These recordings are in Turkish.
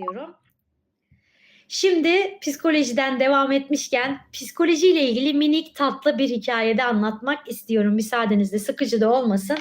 diyorum. Şimdi psikolojiden devam etmişken psikolojiyle ilgili minik tatlı bir hikayede anlatmak istiyorum müsaadenizle sıkıcı da olmasın.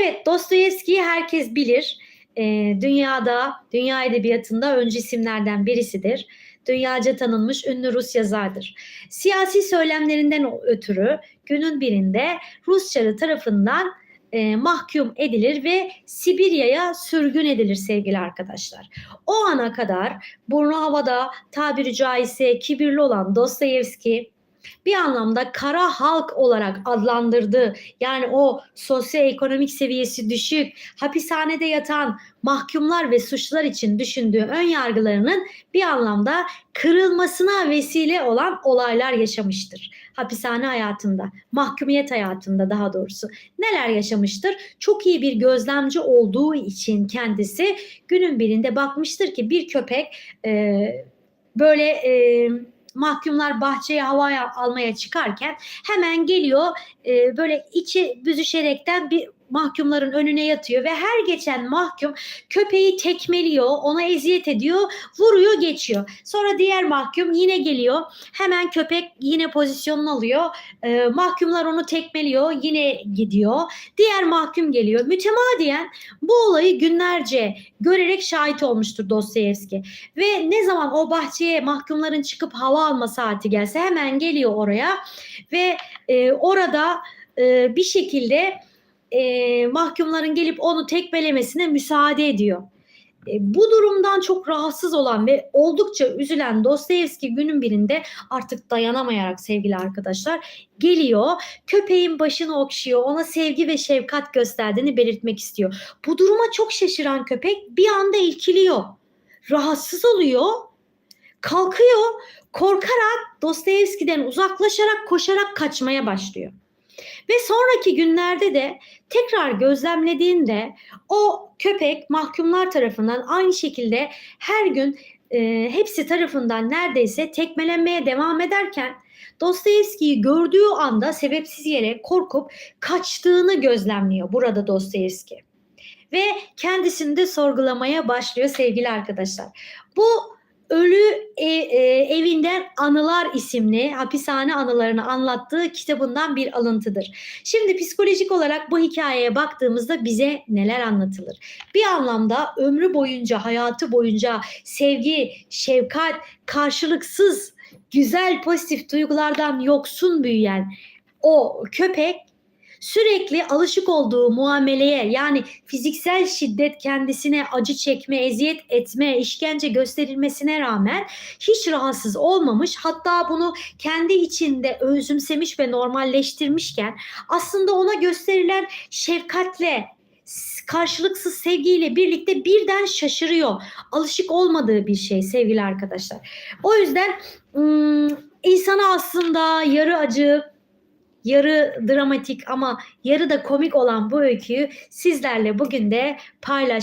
Evet Dostoyevski'yi herkes bilir. Ee, dünyada, dünya edebiyatında öncü isimlerden birisidir. Dünyaca tanınmış ünlü Rus yazardır. Siyasi söylemlerinden ötürü günün birinde Rusçalı tarafından e, mahkum edilir ve Sibirya'ya sürgün edilir sevgili arkadaşlar. O ana kadar burnu havada tabiri caizse kibirli olan Dostoyevski bir anlamda kara halk olarak adlandırdığı yani o sosyoekonomik seviyesi düşük, hapishanede yatan mahkumlar ve suçlular için düşündüğü ön yargılarının bir anlamda kırılmasına vesile olan olaylar yaşamıştır. Hapishane hayatında, mahkumiyet hayatında daha doğrusu neler yaşamıştır? Çok iyi bir gözlemci olduğu için kendisi günün birinde bakmıştır ki bir köpek e, böyle e, mahkumlar bahçeye havaya almaya çıkarken hemen geliyor e, böyle içi büzüşerekten bir mahkumların önüne yatıyor ve her geçen mahkum köpeği tekmeliyor, ona eziyet ediyor, vuruyor, geçiyor. Sonra diğer mahkum yine geliyor, hemen köpek yine pozisyonunu alıyor. E, mahkumlar onu tekmeliyor, yine gidiyor. Diğer mahkum geliyor. Mütemadiyen bu olayı günlerce görerek şahit olmuştur Dostoyevski. Ve ne zaman o bahçeye mahkumların çıkıp hava alma saati gelse hemen geliyor oraya ve e, orada e, bir şekilde e, mahkumların gelip onu tekmelemesine müsaade ediyor. E, bu durumdan çok rahatsız olan ve oldukça üzülen Dostoyevski günün birinde artık dayanamayarak sevgili arkadaşlar geliyor. Köpeğin başını okşuyor. Ona sevgi ve şefkat gösterdiğini belirtmek istiyor. Bu duruma çok şaşıran köpek bir anda ilkiliyor. Rahatsız oluyor. Kalkıyor. Korkarak Dostoyevski'den uzaklaşarak koşarak kaçmaya başlıyor. Ve sonraki günlerde de tekrar gözlemlediğinde o köpek mahkumlar tarafından aynı şekilde her gün e, hepsi tarafından neredeyse tekmelenmeye devam ederken Dostoyevski'yi gördüğü anda sebepsiz yere korkup kaçtığını gözlemliyor burada Dostoyevski. Ve kendisini de sorgulamaya başlıyor sevgili arkadaşlar. Bu Ölü e, e, Evinden Anılar isimli hapishane anılarını anlattığı kitabından bir alıntıdır. Şimdi psikolojik olarak bu hikayeye baktığımızda bize neler anlatılır? Bir anlamda ömrü boyunca, hayatı boyunca sevgi, şefkat, karşılıksız, güzel, pozitif duygulardan yoksun büyüyen o köpek sürekli alışık olduğu muameleye yani fiziksel şiddet kendisine acı çekme, eziyet etme, işkence gösterilmesine rağmen hiç rahatsız olmamış. Hatta bunu kendi içinde özümsemiş ve normalleştirmişken aslında ona gösterilen şefkatle karşılıksız sevgiyle birlikte birden şaşırıyor. Alışık olmadığı bir şey sevgili arkadaşlar. O yüzden ım, insana aslında yarı acı, yarı dramatik ama yarı da komik olan bu öyküyü sizlerle bugün de paylaşmak